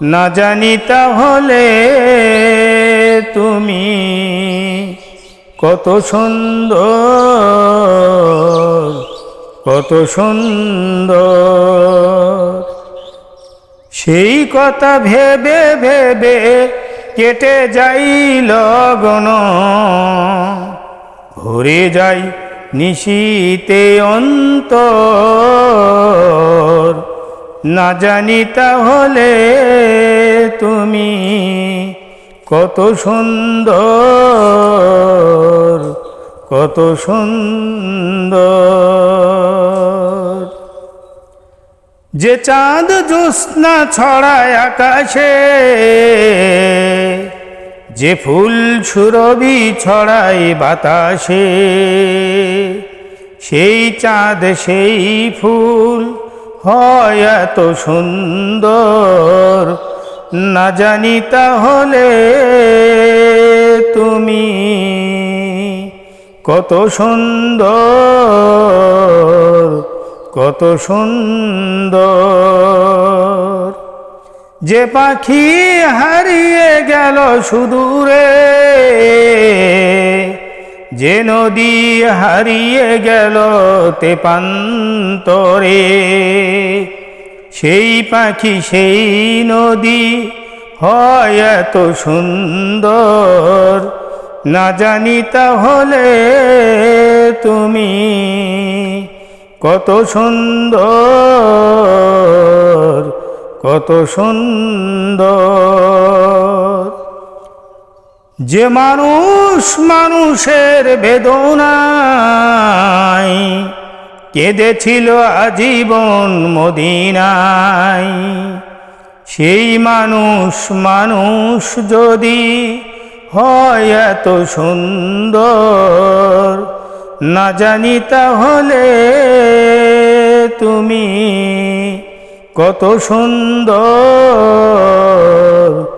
না জানি তাহলে তুমি কত সুন্দর কত সুন্দর। সেই কথা ভেবে ভেবে কেটে যাই লগন ভরে যাই নিশীতে অন্তর। না জানি তাহলে তুমি কত সুন্দর কত সুন্দর। যে চাঁদ জ্যোৎস্না ছড়ায় আকাশে, যে ফুল সুরভি ছড়ায় বাতাসে, সেই চাঁদ, সেই ফুল হয় এত সুন্দর, না জানি তাহলে তুমি কত সুন্দর কত সুন্দর। যে পাখি হারিয়ে গেল সুদূরে যে নদী হারিয়ে গেল তেপান্তরে, সেই পাখি, সেই নদী হয় এত সুন্দর। না জানি তাহলে তুমি কত সুন্দর কত সুন্দর। যে মানুষ মানুষের বেদনায় কেঁদেছিল আজীবন মদিনায়, সেই মানুষ মানুষ যদি হয় এত সুন্দর, না জানি তাহলে তুমি কত সুন্দর।